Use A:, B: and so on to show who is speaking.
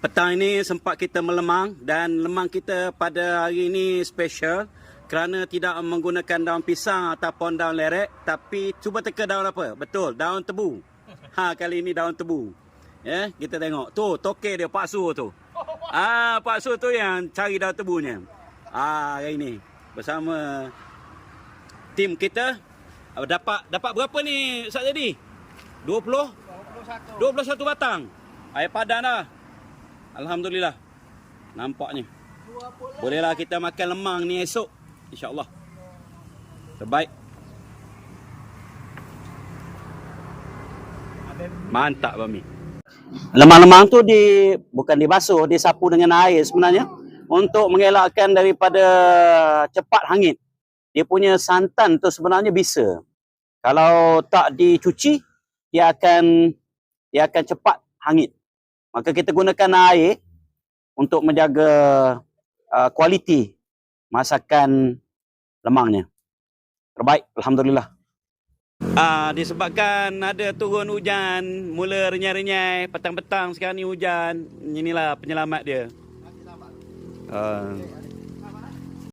A: Petang ini sempat kita melemang dan lemang kita pada hari ini special kerana tidak menggunakan daun pisang ataupun daun lerek tapi cuba teka daun apa? Betul, daun tebu. Ha kali ini daun tebu. Ya, kita tengok. Tu toke dia Pak Su tu. Ah, Pak Su tu yang cari daun tebunya. Ah, hari ini bersama tim kita dapat dapat berapa ni Ustaz Jadi? 20 21 batang. Air padan dah. Alhamdulillah. Nampaknya. Bolehlah kita makan lemang ni esok. InsyaAllah. Terbaik. Mantap Bami. Lemang-lemang tu di bukan dibasuh, disapu dengan air sebenarnya untuk mengelakkan daripada cepat hangit. Dia punya santan tu sebenarnya bisa. Kalau tak dicuci, dia akan dia akan cepat hangit. Maka kita gunakan air untuk menjaga uh, kualiti masakan lemangnya. Terbaik, alhamdulillah. Ah, disebabkan ada turun hujan, mula renyai-renyai, petang-petang sekarang ni hujan. Inilah penyelamat dia. Uh,